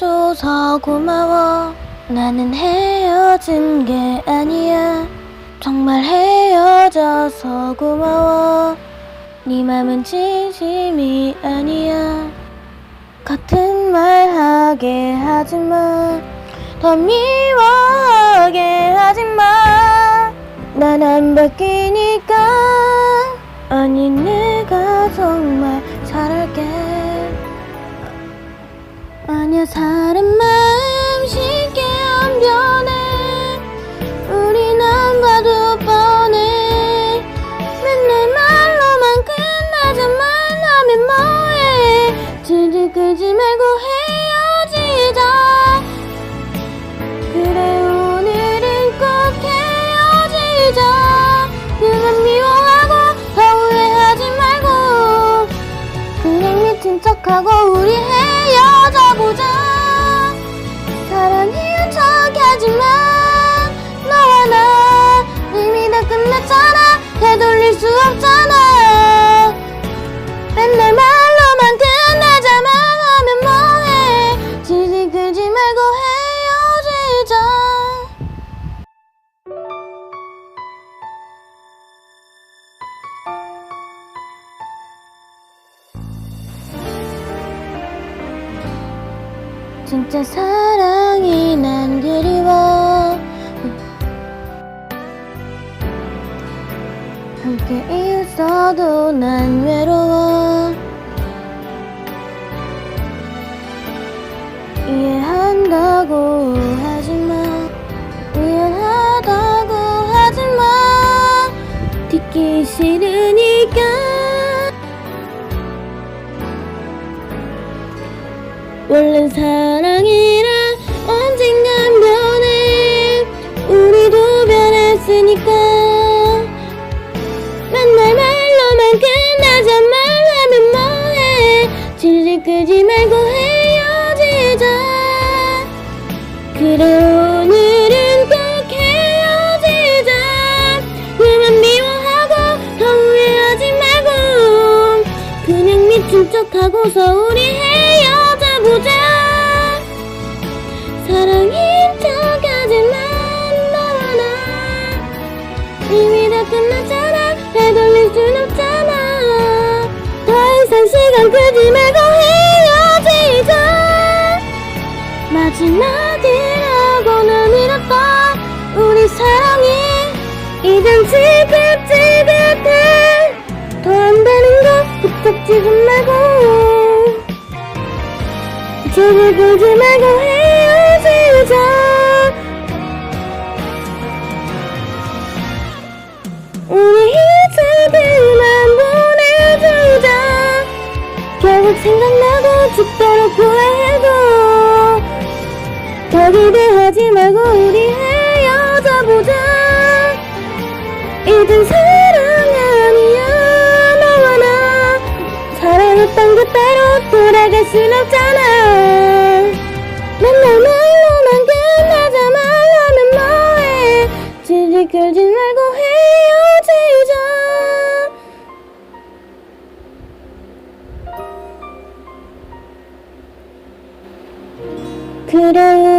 해줘서 고마워. 나는 헤어진 게 아니야. 정말 헤어져서 고마워. 네 맘은 진심이 아니야. 같은 말 하게 하지마. 더 미워하게 하지마. 난 안 바뀌니까. 아니 내가 정말 잘할게 아니야 사람 마음 쉽게 안 변해. 우린 안 봐도 뻔해. 맨날 말로만 끝나자만 하면 뭐해. 말고 헤어지 미친 척하고 우리 헤어져 보자. 사랑해요 척하지만 너와 나 이미 다 끝났잖아. 되돌릴 수 없잖아 진짜 사랑이 난 그리워. 함께 있어도 난 외로워. 이해한다고 하지마. 미안하다고 하지마. 듣기 싫으니까 원래 사랑이라 언젠간 변해. 우리도 변했으니까. 맨날 말로만 끝나자만 하면 뭐해. 질질 끌지 말고 헤어지자. 그래 오늘은 꼭 헤어지자. 그만 미워하고 더 후회하지 말고. 그냥 미친 척하고서 우리 헤어져 보자. 사랑인 척하지만 너와 나 이미 다 끝났잖아. 되돌릴 순 없잖아. 더 이상 시간 끌지 말고 헤어지자. 마지막이라고는 잃었다. 우리 사랑이 이젠 지긋지긋해. 더 안되는 거 부탁지 좀 말고 저를 보지 말고 헤어지자. 우리 이제 그만 보내주자. 결국 생각나고 죽도록 후회해도 더 기대하지 말고 우리 헤어져 보자. 이젠 사랑 아니야 너와 나. 사랑했던 그대로 돌아갈 순 없잖아 그래